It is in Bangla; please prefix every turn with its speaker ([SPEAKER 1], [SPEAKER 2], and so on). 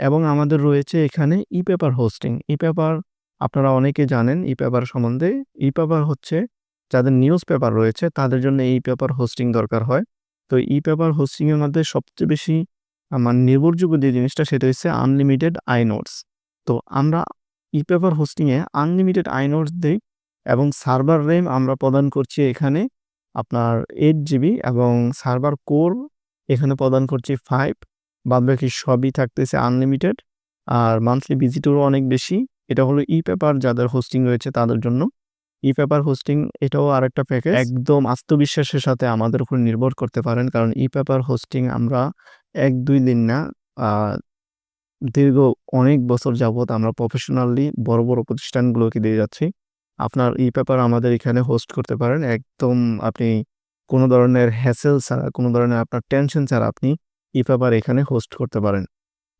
[SPEAKER 1] এবং আমাদের রয়েছে এখানে ই-পেপার হোস্টিং। ই-পেপার আপনারা অনেকে জানেন ই-পেপার সম্বন্ধে। ই-পেপার হচ্ছে যাদের নিউজ পেপার রয়েছে তাদের জন্য ই-পেপার হোস্টিং দরকার হয়। তো ই-পেপার হোস্টিং এর মধ্যে সবচেয়ে বেশি আ মানে নির্ভরযোগ্য যে জিনিসটা সেটা হচ্ছে আনলিমিটেড আইনোডস। তো আমরা ই-পেপার হোস্টিং এ আনলিমিটেড আইনোডস দিই এবং সার্ভার রেম আমরা প্রদান করছি এখানে আপনার এইট জিবি এবং সার্ভার কোর এখানে প্রদান করছি 5 বাদবাকি সবই থাকতেছে আনলিমিটেড। আর মান্থলি ভিজিটরও অনেক বেশি। এটা হলো ই-পেপার যাদের হোস্টিং রয়েছে তাদের জন্য। ই-পেপার হোস্টিং এটাও আরেকটা প্যাকেজ। একদম আত্মবিশ্বাসের সাথে আমাদের উপর নির্ভর করতে পারেন। কারণ ই-পেপার হোস্টিং আমরা ১-২ দিন না দীর্ঘ অনেক বছর যাবৎ আমরা প্রফেশনালি বড়, বড় প্রতিষ্ঠানগুলোকে দিয়ে যাচ্ছি। আপনার ই-পেপার আমাদের এখানে হোস্ট করতে পারেন। একদম আপনি কোনো ধরনের হ্যাসেল ছাড়া, কোনো ধরনের আপনার টেনশন ছাড়া আপনি ই-পেপার এখানে হোস্ট করতে পারেন।